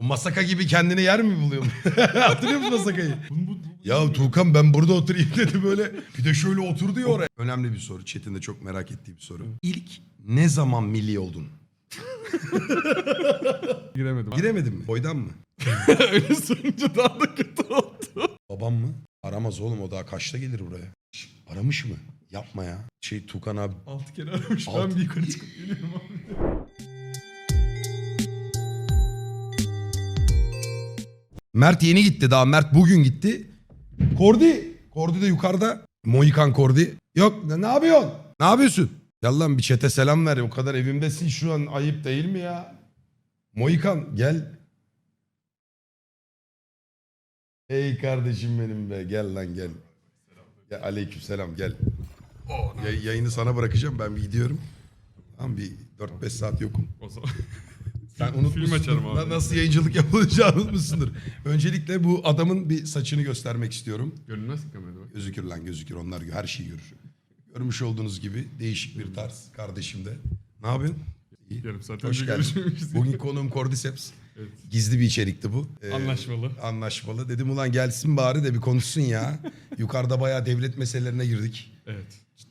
O Masaka gibi kendine yer mi buluyorsun? Hatırlıyor musun Masaka'yı? Ya Tuğkan ben burada oturayım dedi böyle. Bir de şöyle oturdu ya oraya. Önemli bir soru. Çetin de çok merak ettiği bir soru. İlk ne zaman milli oldun? giremedim. Giremedin mi? Boydan mı? Öyle sorunca daha da kötü oldu. Babam mı? Aramaz oğlum o daha kaçta gelir buraya? Şş, aramış mı? Yapma ya. Şey Tuğkan abi. Altı kere aramış. Altı. Ben bir yukarı çıkıp geliyorum abi. Mert yeni gitti daha. Mert bugün gitti. Kordi. Kordi de yukarıda. Moikan Kordi. Yok ne, ne yapıyorsun? Ne yapıyorsun? Gel lan bir çete selam ver. O kadar evimdesin şu an. Ayıp değil mi ya? Moikan gel. Ey kardeşim benim be. Gel lan gel. Ya aleyküm selam gel. Ya- yayını sana bırakacağım. Ben bir gidiyorum. Tamam bir 4-5 saat yokum. O zaman. Sen Film unutmuşsundur. açarım abi. Na- Nasıl yayıncılık yapılacağını unutmuşsundur. Öncelikle bu adamın bir saçını göstermek istiyorum. Görünmez ki kamerada bak. Gözükür lan gözükür onlar gö- her şeyi görür. Görmüş olduğunuz gibi değişik bir tarz kardeşim de. Ne yapıyorsun? İyi. Yarım saat Hoş önce geldin. Bugün konuğum Cordyceps. Evet. Gizli bir içerikti bu. Ee, Anlaşmalı. Anlaşmalı. Dedim ulan gelsin bari de bir konuşsun ya. Yukarıda bayağı devlet meselelerine girdik. Evet.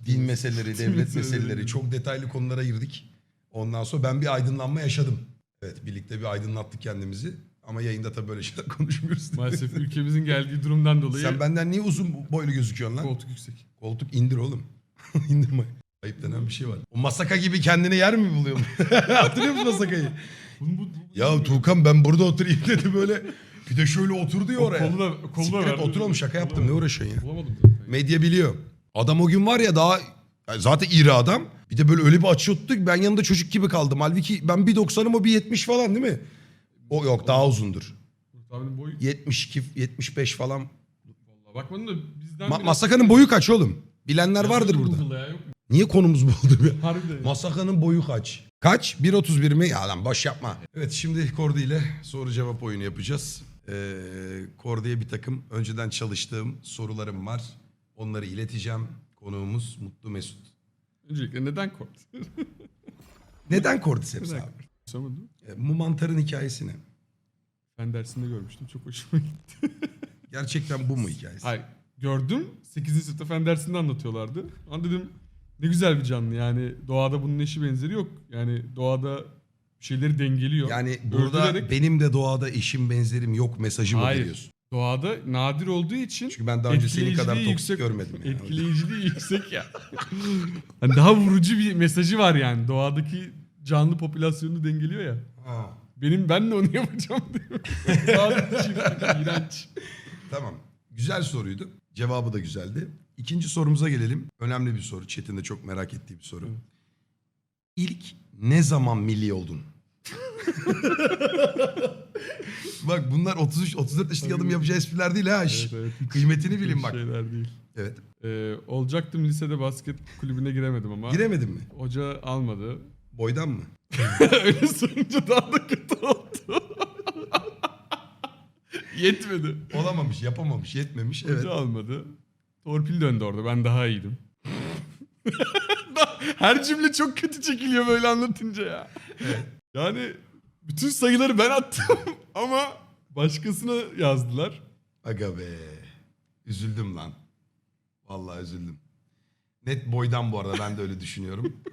Din meseleleri, devlet meseleleri çok detaylı konulara girdik. Ondan sonra ben bir aydınlanma yaşadım. Evet birlikte bir aydınlattık kendimizi. Ama yayında tabii böyle şeyler konuşmuyoruz. Maalesef ülkemizin geldiği durumdan dolayı Sen benden niye uzun boylu gözüküyorsun lan? koltuk yüksek. Koltuk indir oğlum. İndirme. Ayıp denen bir şey var. O Masaka gibi kendine yer mi buluyorsun? Hatırlıyor musun Masaka'yı? Bunu, bu, bu- Ya Tuğkan ben burada oturayım dedi böyle. Bir de şöyle oturdu ya O oraya. Kolu da, kolu da Siktir et, verdi. otur oğlum şaka yaptım ne uğraşıyorsun ya? Bulamadım zaten. Medya biliyor. Adam o gün var ya daha yani zaten iri adam. Bir de böyle öyle bir açı tuttu ki ben yanında çocuk gibi kaldım. Halbuki ben 1.90'ım o 1.70 falan değil mi? O yok daha uzundur. Kurt abinin boyu 72 75 falan. vallahi bakmadın da bizden Ma- biraz- Masaka'nın boyu kaç oğlum? Bilenler vardır burada. Ya, yok mu? Niye konumuz bu oldu? Harbiden. Masaka'nın boyu kaç? Kaç? 1.31 mi? Ya lan boş yapma. Evet şimdi Kordi ile soru cevap oyunu yapacağız. Ee, Kordi'ye bir takım önceden çalıştığım sorularım var. Onları ileteceğim. Konuğumuz Mutlu Mesut. Öncelikle neden korktun? Neden Cordyceps abi? Sormadın. E, bu mantarın hikayesi ne? Ben dersinde görmüştüm. Çok hoşuma gitti. Gerçekten bu mu hikayesi? Hayır. Gördüm. 8. sınıfta fen dersinde anlatıyorlardı. An dedim ne güzel bir canlı yani doğada bunun eşi benzeri yok. Yani doğada bir şeyleri dengeliyor. Yani burada Öldürerek- benim de doğada eşim benzerim yok mesajı mı Hayır. veriyorsun? Doğada nadir olduğu için Çünkü ben daha önce senin kadar etkileyiciliği toksik görmedim. Yani. Etkileyiciliği yüksek ya. Hani daha vurucu bir mesajı var yani. Doğadaki canlı popülasyonunu dengeliyor ya. Ha, Benim ben de onu yapacağım diyor. İğrenç. tamam. Güzel soruydu. Cevabı da güzeldi. İkinci sorumuza gelelim. Önemli bir soru. Çetin de çok merak ettiği bir soru. İlk ne zaman milli oldun? bak bunlar 33 34 yaşındaki adam yapacağı espriler değil ha. Şş, Evet, evet. Hiç- Kıymetini bilin bak. Şeyler değil. Evet. Ee, olacaktım lisede basket kulübüne giremedim ama. Giremedin mi? Hoca almadı. Boydan mı? Öyle sorunca daha da kötü oldu. Yetmedi. Olamamış, yapamamış, yetmemiş. Hoca Evet. almadı. Torpil döndü orada. Ben daha iyiydim. Her cümle çok kötü çekiliyor böyle anlatınca ya. Yani bütün sayıları ben attım ama başkasına yazdılar. Aga be. Üzüldüm lan. Vallahi üzüldüm. Net boydan bu arada ben de öyle düşünüyorum.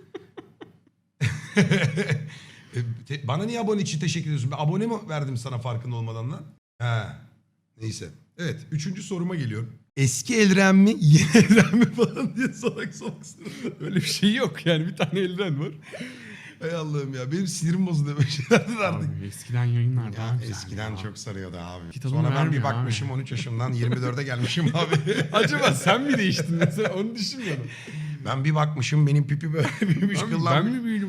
E, Bana niye abone için teşekkür ediyorsun? Ben abone mi verdim sana farkında olmadan lan? He. Neyse. Evet. Üçüncü soruma geliyorum. Eski elren mi, yeni elren mi falan diye salak salak sorular. Öyle bir şey yok yani bir tane eldiven var. Hay Allah'ım ya. Benim sinirim bozuldu böyle şeylerden artık. Abi, eskiden yayınlar daha Ya güzeldi eskiden ya. çok sarıyordu abi. Kitabını Sonra ben bir vermiyor bakmışım 13 yaşımdan 24'e gelmişim abi. Acaba sen mi değiştin mesela onu düşünmüyorum. ben bir bakmışım benim pipi böyle büyümüş Abi, kıllanmış. ben mi büyüdüm?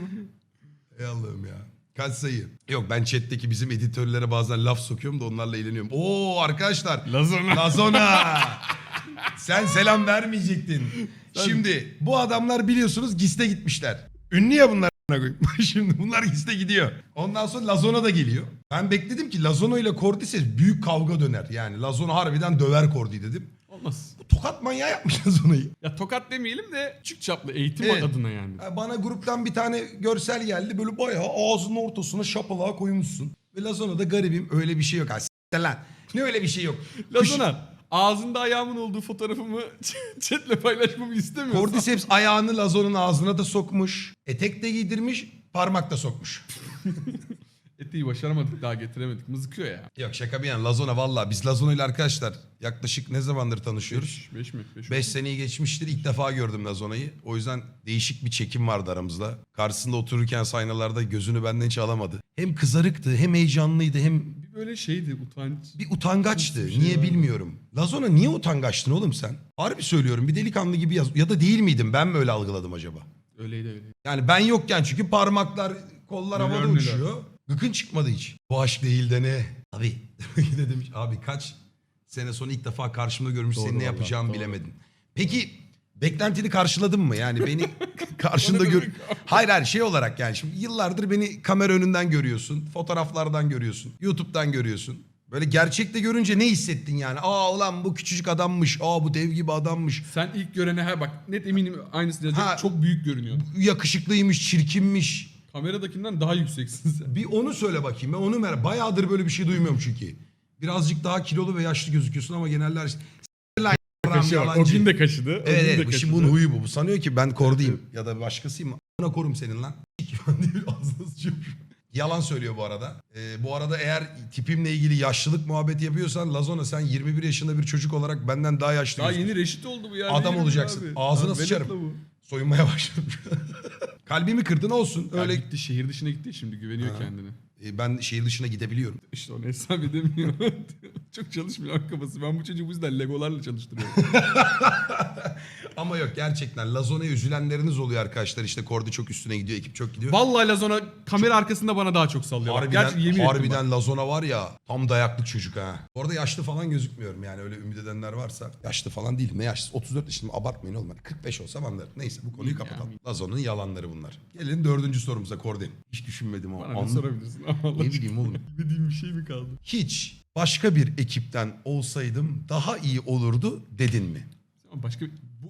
Ey Allah'ım ya. Kaç sayı? Yok ben chatteki bizim editörlere bazen laf sokuyorum da onlarla eğleniyorum. Oo arkadaşlar. Lazona. Lazona. Sen selam vermeyecektin. Şimdi bu adamlar biliyorsunuz GİS'te gitmişler. Ünlü ya bunlar. Şimdi bunlar GİS'te gidiyor. Ondan sonra Lazona da geliyor. Ben bekledim ki Lazona ile Cordyceps büyük kavga döner. Yani Lazona harbiden döver Cordy'yi dedim. Olmaz. Tokat manyağı yapmış Lazona'yı. Ya tokat demeyelim de küçük çaplı eğitim Evet. adına yani. Bana gruptan bir tane görsel geldi. Böyle bayağı ağzının ortasına şapalağa koymuşsun. Ve Lazona'da garibim öyle bir şey yok. Ha, lan. Ne öyle bir şey yok. Lazona ağzında ayağımın olduğu fotoğrafımı chatle paylaşmamı istemiyorsan. Cordyceps ayağını Lazona'nın ağzına da sokmuş. Etek de giydirmiş. Parmak da sokmuş. Eteği başaramadık daha getiremedik. Mızıkıyor ya. Yok şaka bir yana Lazona valla. Biz Lazona ile arkadaşlar yaklaşık ne zamandır tanışıyoruz? 5 mi? 5 5 seneyi geçmiştir. İlk defa gördüm Lazona'yı. O yüzden değişik bir çekim vardı aramızda. Karşısında otururken saynalarda gözünü benden hiç alamadı. Hem kızarıktı hem heyecanlıydı hem Bir böyle şeydi utanç. bir utangaçtı. Bir şey niye vardı. bilmiyorum. Lazona niye utangaçtın oğlum sen? Harbi söylüyorum bir delikanlı gibi yaz. Ya da değil miydim ben mi öyle algıladım acaba? Öyleydi öyle. Yani ben yokken çünkü parmaklar kollar Neler havada neler. uçuyor. Gıkın çıkmadı hiç. Bu aşk değil de ne? Abi de demiş abi kaç sene sonra ilk defa karşımda görmüş Doğru senin ne vallahi, yapacağımı doğru. bilemedin. Peki beklentini karşıladın mı? Yani beni karşında gör... Hayır hayır şey olarak yani şimdi yıllardır beni kamera önünden görüyorsun. Fotoğraflardan görüyorsun. YouTube'dan görüyorsun. Böyle gerçekte görünce ne hissettin yani? Aa ulan bu küçücük adammış. Aa bu dev gibi adammış. Sen ilk görene ha bak net eminim aynısını Ha. yazacak. Çok büyük görünüyor. Yakışıklıymış, çirkinmiş. Kameradakinden daha yükseksin sen. Bir onu söyle bakayım. Ben onu merak. Bayağıdır böyle bir şey duymuyorum çünkü. Birazcık daha kilolu ve yaşlı gözüküyorsun ama genelde s- lan Kaşı var. O yalancı. gün de kaşıdı. o Evet, gün de evet. Bu kaşıdı. şimdi bunun huyu bu. Bu sanıyor ki ben kordayım ya da başkasıyım. Ana korum senin lan. Ağzına sıçıyorum. Yalan söylüyor bu arada. Ee, bu arada eğer tipimle ilgili yaşlılık muhabbeti yapıyorsan Lazona sen 21 yaşında bir çocuk olarak benden daha yaşlı Daha gözüküyorsun. yeni reşit oldu bu ya. Adam mi olacaksın. Ağzına Abi, sıçarım. bu. Soyunmaya başladım. Kalbimi kırdın olsun. Öyle Öyle gitti şehir dışına gitti şimdi güveniyor Ha. kendine. Ee, ben şehir dışına gidebiliyorum. İşte onu hesap edemiyor. Çok çalışmıyor kafası. Ben bu çocuğu bu yüzden legolarla çalıştırıyorum. Ama yok gerçekten Lazona'ya üzülenleriniz oluyor arkadaşlar. İşte Kordi çok üstüne gidiyor, ekip çok gidiyor. Vallahi Lazona kamera arkasında bana daha çok sallıyor. Harbiden, Gerçi yemin harbiden Lazona var ya tam dayaklı çocuk ha. Bu arada yaşlı falan gözükmüyorum yani öyle ümit edenler varsa. Yaşlı falan değilim ne yaşlı 34 yaşında abartmayın oğlum. Hani 45 olsam anlarım. Neyse bu konuyu kapatalım. iyi. Lazona'nın yalanları bunlar. Gelin dördüncü sorumuza Kordi. Hiç düşünmedim ama. Bana ne sorabilirsin? Allah Ne bileyim oğlum. Bilmediğim bir şey mi kaldı? Hiç başka bir ekipten olsaydım daha iyi olurdu dedin mi? Ama başka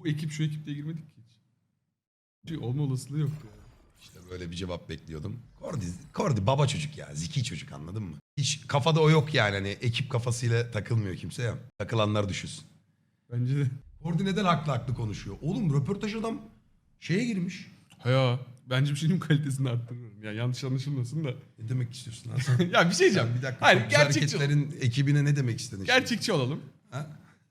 bu ekip şu ekip diye girmedik ki hiç. Şey olma olasılığı yok yani. İşte böyle bir cevap bekliyordum. Kordi, Kordi baba çocuk ya. Zeki çocuk anladın mı? Hiç kafada o yok yani. Hani ekip kafasıyla takılmıyor kimse ya. Takılanlar düşünsün. Bence de. Kordi neden haklı haklı konuşuyor? Oğlum röportaj adam şeye girmiş. Ha ya. Bence bir şeyin kalitesini arttırırım. Ya yanlış anlaşılmasın da. Ne demek istiyorsun lan sen? ya bir şey diyeceğim. Sen bir dakika. Hayır gerçekçi, hareketlerin ekibine ne demek istedin? şimdi? gerçekçi olalım. Ha?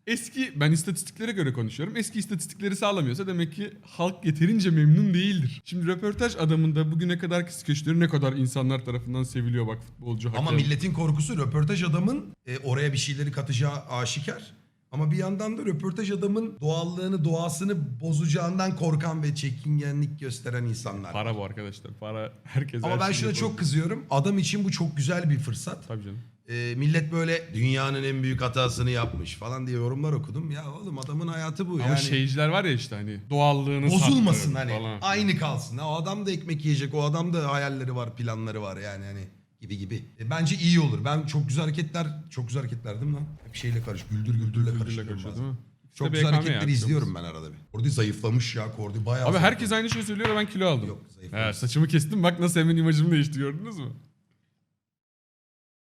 Eski ben istatistiklere göre konuşuyorum. Eski istatistikleri sağlamıyorsa demek ki halk yeterince memnun değildir. Şimdi röportaj adamında bugüne kadarki skeçleri ne kadar insanlar tarafından seviliyor bak futbolcu Ama hakem. milletin korkusu röportaj adamın e, oraya bir şeyleri katacağı aşikar. Ama bir yandan da röportaj adamın doğallığını, doğasını bozacağından korkan ve çekingenlik gösteren insanlar. Para bu arkadaşlar. Para herkes Ama her ben şuna çok kızıyorum. Adam için bu çok güzel bir fırsat. Tabii canım. E, millet böyle dünyanın en büyük hatasını yapmış falan diye yorumlar okudum. Ya oğlum adamın hayatı bu. Ama yani şeyciler var ya işte hani doğallığını bozulmasın sattı hani. falan. Aynı kalsın. Ha, o adam da ekmek yiyecek. O adam da hayalleri var, planları var yani hani gibi gibi. E, bence iyi olur. Ben çok güzel hareketler, çok güzel hareketler değil mi lan? Bir şeyle karış, güldür güldürle karıştırıyorum karışıyor bazen. değil mi? Çok İşte güzel BKM hareketleri ya, izliyorum ben arada bir. Kordi zayıflamış ya. Kordi bayağı Abi zayıflamış. herkes aynı şeyi söylüyor ve ben kilo aldım. Yok zayıflamış. He, saçımı kestim bak nasıl hemen imajım değişti gördünüz mü?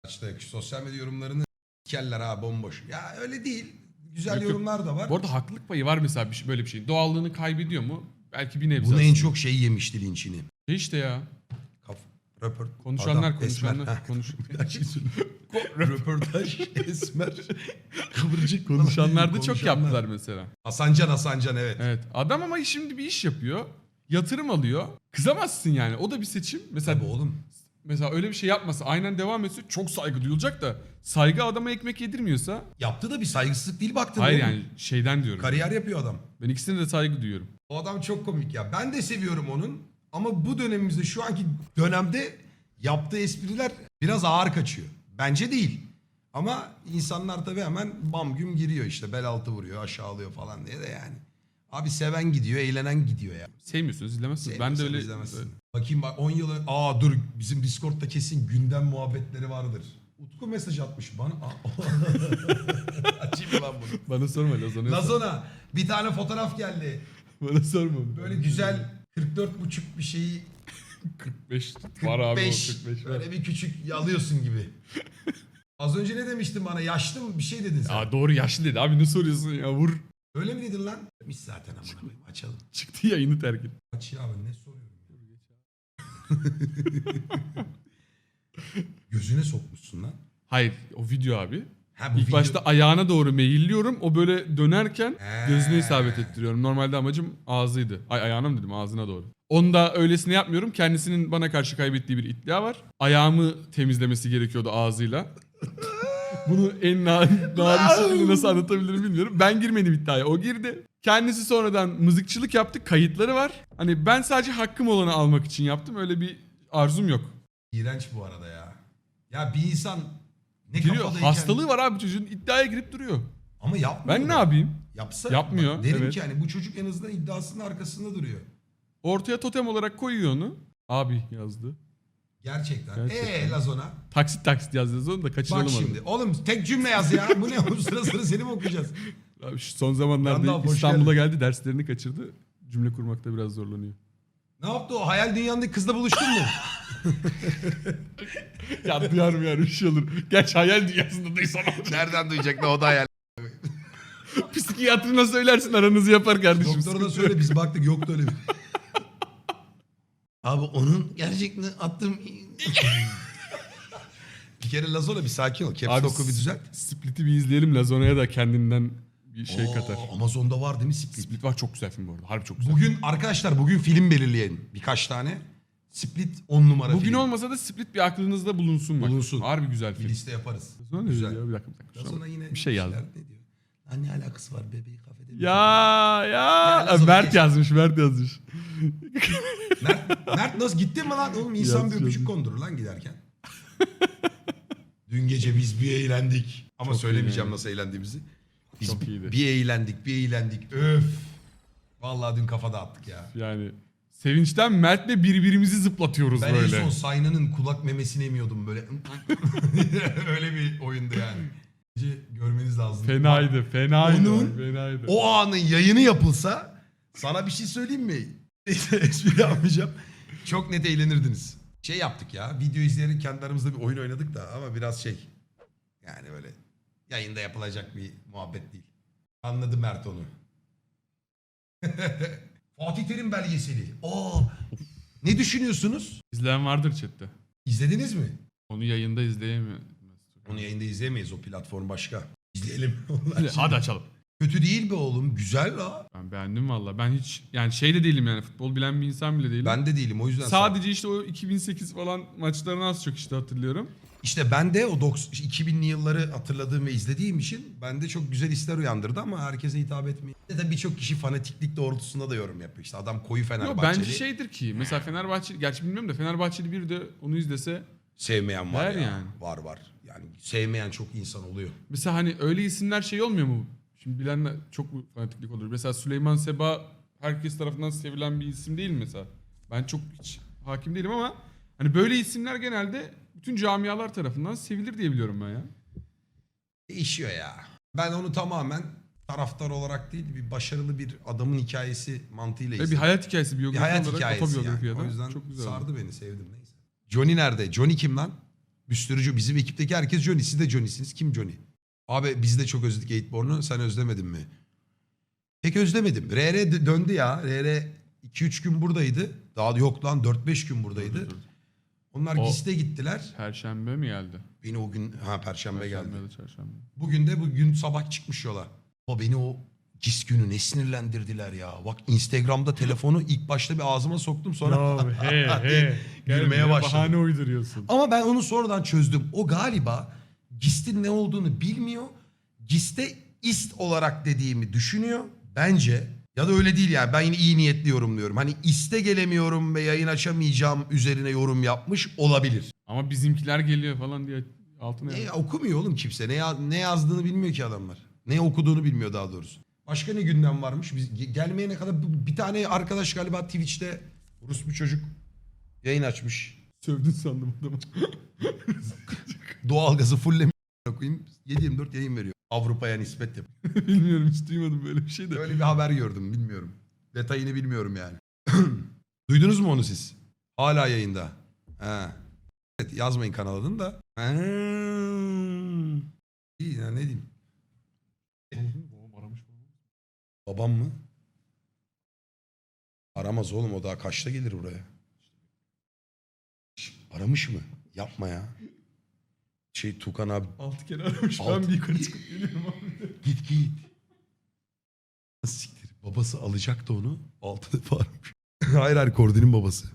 İşte sosyal medya yorumlarını keller ha bomboş. Ya öyle değil. Güzel Yok, yok. yorumlar da var. Bu arada haklılık payı var mesela bir şey, böyle bir şeyin. Doğallığını kaybediyor mu? Belki bir nebze. Bunu en aslında. çok şey yemişti linçini. Şey işte ya. Kaf, röport, Konuşanlar adam, esmer. konuşanlar. Konuş şey söyle. Röportaj, esmer, kıvırcık. Konuşanlar da çok konuşanlar. yaptılar mesela. Hasancan Hasancan evet. Evet. Adam ama şimdi bir iş yapıyor. Yatırım alıyor. Kızamazsın yani. O da bir seçim. Mesela Tabii oğlum. Mesela öyle bir şey yapmasa, aynen devam etse çok saygı duyulacak da saygı adama ekmek yedirmiyorsa Yaptığı da bir saygısızlık değil baktın hayır oğlum. yani şeyden diyorum. Kariyer yapıyor adam. Ben ikisine de saygı duyuyorum. O adam çok komik ya. Ben de seviyorum onun. Ama bu dönemimizde şu anki dönemde yaptığı espriler biraz ağır kaçıyor. Bence değil. Ama insanlar tabii hemen bam güm giriyor işte bel altı vuruyor aşağılıyor falan diye de yani. Abi seven gidiyor eğlenen gidiyor ya. Sevmiyorsunuz, izlemezsiniz. Ben de öyle izlemezsin. Bakayım bak 10 yılı aa dur bizim Discord'da kesin gündem muhabbetleri vardır. Utku mesaj atmış bana. Aa, Açayım lan bunu? Bana sorma Lazona. Lazona bir tane fotoğraf geldi. Bana sorma. Böyle güzel 44 buçuk bir şeyi 45 var abi o 45. 45 var. Böyle bir küçük yalıyorsun gibi. Az önce ne demiştin bana? Yaşlı mı? Bir şey dedin sen. Ya doğru yaşlı dedi abi ne soruyorsun ya vur. Öyle mi dedin lan? Demiş zaten amına koyayım. Açalım. Çıktı yayını terk et. Aç ya ben ne soruyorum. Gözüne sokmuşsun lan. Hayır o video abi. Ha, bu İlk video- başta ayağına doğru meyilliyorum. O böyle dönerken He. gözüne isabet ettiriyorum. Normalde amacım ağzıydı. Ay ayağına mı dedim ağzına doğru. Onu da öylesine yapmıyorum. Kendisinin bana karşı kaybettiği bir iddia var. Ayağımı temizlemesi gerekiyordu ağzıyla. Bunu en na- narin şekilde nasıl anlatabilirim bilmiyorum. Ben girmedim iddiaya. O girdi. Kendisi sonradan mızıkçılık yaptı. Kayıtları var. Hani ben sadece hakkım olanı almak için yaptım. Öyle bir arzum yok. İğrenç bu arada ya. Ya bir insan ne Giriyor. kafadayken... Hastalığı var abi çocuğun. iddiaya girip duruyor. Ama yapmıyor. Ben da. ne yapayım? Yapsa Yapmıyor, bak derim evet. ki hani bu çocuk en azından iddiasının arkasında duruyor. Ortaya totem olarak koyuyor onu. Abi yazdı. Gerçekten. Gerçekten. Eee Lazona. Taksit taksit yazacağız onu da kaçıralım Bak şimdi. Oğlum tek cümle yaz ya. Bu ne oğlum sıra sıra seni mi okuyacağız? Abi şu son zamanlarda Gandalf, hoş İstanbul'a geldi derslerini kaçırdı. Cümle kurmakta biraz zorlanıyor. Ne yaptı o? Hayal dünyandaki kızla buluştun mu? ya duyar mı yani bir şey olur. Gerçi hayal dünyasında olacak. Nereden duyacak ne o da hayal. Psikiyatrına söylersin aranızı yapar kardeşim. Doktora da söyle biz baktık yoktu öyle bir. Abi onun gerçekten attım. bir kere Lazona bir sakin ol. Caps Abi Lock'u bir düzelt. Split'i bir izleyelim. Lazona'ya da kendinden bir şey Oo, katar. Amazon'da var değil mi Split? Split var çok güzel film bu arada. Harbi çok güzel. Bugün arkadaşlar bugün film belirleyelim. Birkaç tane. Split 10 numara Bugün film. olmasa da Split bir aklınızda bulunsun bak. Bulunsun. Harbi güzel Bir film. liste yaparız. Lazona ne Güzel. diyor? Bir dakika bir dakika. An Lazona yine bir şey yazdı. Ne diyor? Lan ne alakası var bebeği kafede mi? Ya ya. Mert geç. yazmış Mert yazmış. Mert, Mert nasıl gittin mi lan? Oğlum insan bir öpücük yaz. kondurur lan giderken. Dün gece biz bir eğlendik. Ama Çok söylemeyeceğim iyi. nasıl eğlendiğimizi. Biz Çok iyiydi. bir eğlendik, bir eğlendik. Öf. Vallahi dün kafada attık ya. Yani sevinçten Mert'le birbirimizi zıplatıyoruz Ben böyle. en son Sayna'nın kulak memesini emiyordum böyle. Öyle bir oyundu yani. Bence Görmeniz lazım. Fenaydı, fenaydı. Onun- fenaydı. O anın yayını yapılsa sana bir şey söyleyeyim mi? Espri yapmayacağım. Çok net eğlenirdiniz. Şey yaptık ya. Video izleyerek kendi aramızda bir oyun oynadık da ama biraz şey. Yani böyle yayında yapılacak bir muhabbet değil. Anladı Mert onu. Fatih Terim belgeseli. Aa, ne düşünüyorsunuz? İzleyen vardır chatte. İzlediniz mi? Onu yayında izleyemiyor. Onu yayında izleyemeyiz. O platform başka. İzleyelim. Hadi, hadi açalım. Kötü değil be oğlum. Güzel la. Ben beğendim valla. Ben hiç yani şey de değilim yani futbol bilen bir insan bile değilim. Ben de değilim o yüzden. Sadece işte o 2008 falan maçlarını az çok işte hatırlıyorum. İşte ben de o 90 2000'li yılları hatırladığım ve izlediğim için bende çok güzel hisler uyandırdı ama herkese hitap etmiyor. Ya da birçok kişi fanatiklik doğrultusunda da yorum yapıyor. İşte adam koyu Yok Fenerbahçeli bence şeydir ki mesela Fenerbahçe gerçi bilmiyorum da Fenerbahçeli bir de onu izlese sevmeyen var Var ya. yani. Var var. Yani sevmeyen çok insan oluyor. mesela hani öyle isimler şey olmuyor mu? Şimdi bilenler çok fanatiklik olur. Mesela Süleyman Seba herkes tarafından sevilen bir isim değil mi mesela? Ben çok hiç hakim değilim ama hani böyle isimler genelde bütün camialar tarafından sevilir diye biliyorum ben ya. Değişiyor ya. Ben onu tamamen taraftar olarak değil bir başarılı bir adamın hikayesi mantığıyla Ve bir izledim. hayat hikayesi Bir biyografi hayat olarak hikayesi otobiyografi yani. ya da O yüzden çok güzel. sardı beni sevdim neyse. Johnny nerede? Johnny kim lan? Bir sürü Jo- bizim ekipteki herkes Johnny. Siz de Johnny'siniz. Kim Johnny? Abi biz de çok özledik Eightborn'u. Sen özlemedin mi? Pek özlemedim. RR döndü ya. RR 2-3 gün buradaydı. Daha yok lan 4-5 gün buradaydı. Dur, dur, dur. Onlar O- GİS'te gittiler. Perşembe mi geldi? Beni o gün ha perşembe geldi. Perşembe ya da çarşamba. Bugün de bugün sabah çıkmış yola. Baba beni o GİS günü ne sinirlendirdiler ya. Bak Instagram'da telefonu ilk başta bir ağzıma soktum sonra he he. Gülmeye başladım. Bahane uyduruyorsun. Ama ben onu sonradan çözdüm. O galiba GIST'in ne olduğunu bilmiyor. GIST'e ist olarak dediğimi düşünüyor. Bence ya da öyle değil yani ben yine iyi niyetli yorumluyorum. Hani iste gelemiyorum ve yayın açamayacağım üzerine yorum yapmış olabilir. Ama bizimkiler geliyor falan diye altına E, yazmış. okumuyor oğlum kimse. Ne, ya- ne yazdığını bilmiyor ki adamlar. Ne okuduğunu bilmiyor daha doğrusu. Başka ne gündem varmış? Biz ge- gelmeyene kadar bu- bir tane arkadaş galiba Twitch'te Rus bir çocuk yayın açmış. Sövdün sandım adamı. Doğalgazı fulllemiş koyayım. 7-24 yayın veriyor. Avrupa'ya nispet yap. Bilmiyorum hiç duymadım böyle bir şey de. Öyle bir haber gördüm bilmiyorum. Detayını bilmiyorum yani. Duydunuz mu onu siz? Hala yayında. He. Evet yazmayın kanal adını da. Hmm. İyi ya ne diyeyim. Babam mı? Aramaz oğlum o daha kaçta gelir buraya? Aramış mı? Yapma ya. Şey Tukan abi Altı kere aramış. Altı- Ben bir yukarı çıkıp geliyorum abi. git git. Siktir. Babası alacaktı onu. Altı defa aramış. hayır hayır Kordi'nin babası.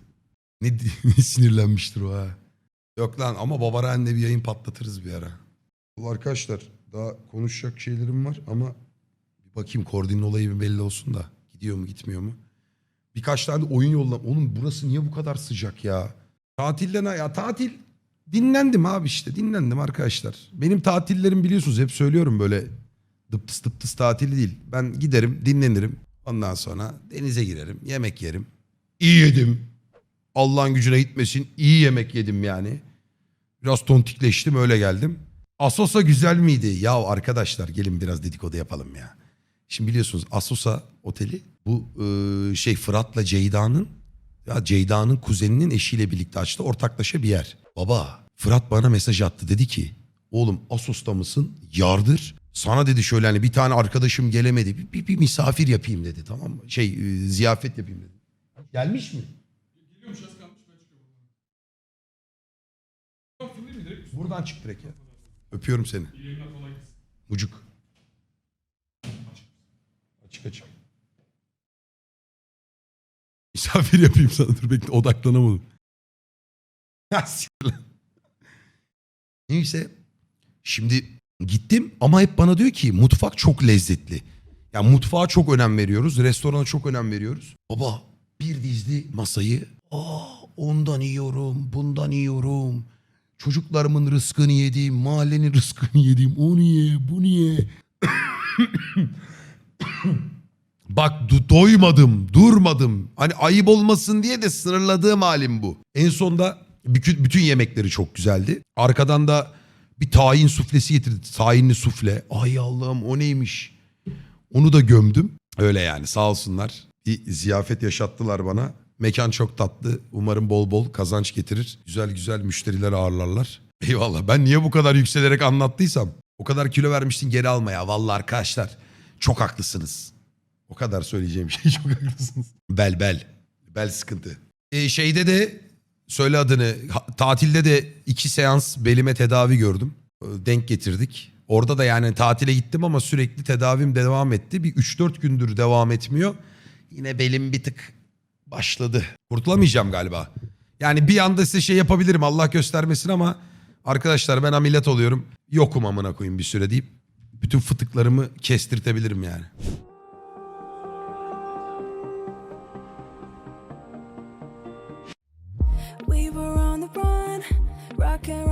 Ne, di- ne sinirlenmiştir o ha. Yok lan ama Babaran'le bir yayın patlatırız bir ara. Bu arkadaşlar daha konuşacak şeylerim var ama bir bakayım Kordi'nin olayı bir belli olsun da. Gidiyor mu gitmiyor mu? Birkaç tane de oyun yollam. Oğlum burası niye bu kadar sıcak ya? Tatilden ya tatil dinlendim abi işte dinlendim arkadaşlar. Benim tatillerim biliyorsunuz hep söylüyorum böyle dıptıs dıptıs tatili değil. Ben giderim dinlenirim. Ondan sonra denize girerim yemek yerim. İyi yedim. Allah'ın gücüne gitmesin iyi yemek yedim yani. Biraz tontikleştim öyle geldim. Asosa güzel miydi? Ya arkadaşlar gelin biraz dedikodu yapalım ya. Şimdi biliyorsunuz Asosa oteli bu e, şey Fırat'la Ceyda'nın ya Ceyda'nın kuzeninin eşiyle birlikte açtı ortaklaşa bir yer. Baba Fırat bana mesaj attı dedi ki oğlum Asos'ta mısın? Yardır. Sana dedi şöyle hani bir tane arkadaşım gelemedi. Bir, bir, bir misafir yapayım dedi tamam mı? Şey e, ziyafet yapayım dedi. Gelmiş mi? Geliyormuş az kalmış ben çıkıyorum. Direkt? Buradan çık direkt ya. Öpüyorum seni. İyi yayınlar kolay gelsin. Mucuk. Açık açık. Misafir yapayım sana dur bekle odaklanamadım. Neyse şimdi gittim ama hep bana diyor ki mutfak çok lezzetli. Ya mutfağa çok önem veriyoruz. Restorana çok önem veriyoruz. Baba bir dizdi masayı. Aa, ondan yiyorum, bundan yiyorum. Çocuklarımın rızkını yediğim, mahallenin rızkını yediğim. O niye, bu niye? Bak du- doymadım, durmadım. Hani ayıp olmasın diye de sınırladığım halim bu. En sonda bütün, bütün yemekleri çok güzeldi. Arkadan da bir tahin suflesi getirdi. Tahinli sufle. Ay Allah'ım o neymiş? Onu da gömdüm. Öyle yani sağ olsunlar. Bir ziyafet yaşattılar bana. Mekan çok tatlı. Umarım bol bol kazanç getirir. Güzel güzel müşteriler ağırlarlar. Eyvallah. Ben niye bu kadar yükselerek anlattıysam. O kadar kilo vermiştin geri alma ya. Vallahi arkadaşlar çok haklısınız. O kadar söyleyeceğim şey çok haklısınız. Bel bel. Bel sıkıntı. Ee, şeyde de söyle adını. ha- tatilde de iki seans belime tedavi gördüm. Ee, Denk getirdik. Orada da yani tatile gittim ama sürekli tedavim devam etti. Bir 3-4 gündür devam etmiyor. Yine belim bir tık başladı. Kurtulamayacağım galiba. Yani bir anda size şey yapabilirim Allah göstermesin ama arkadaşlar ben ameliyat oluyorum. Yokum amına koyayım bir süre deyip bütün fıtıklarımı kestirtebilirim yani. walk around.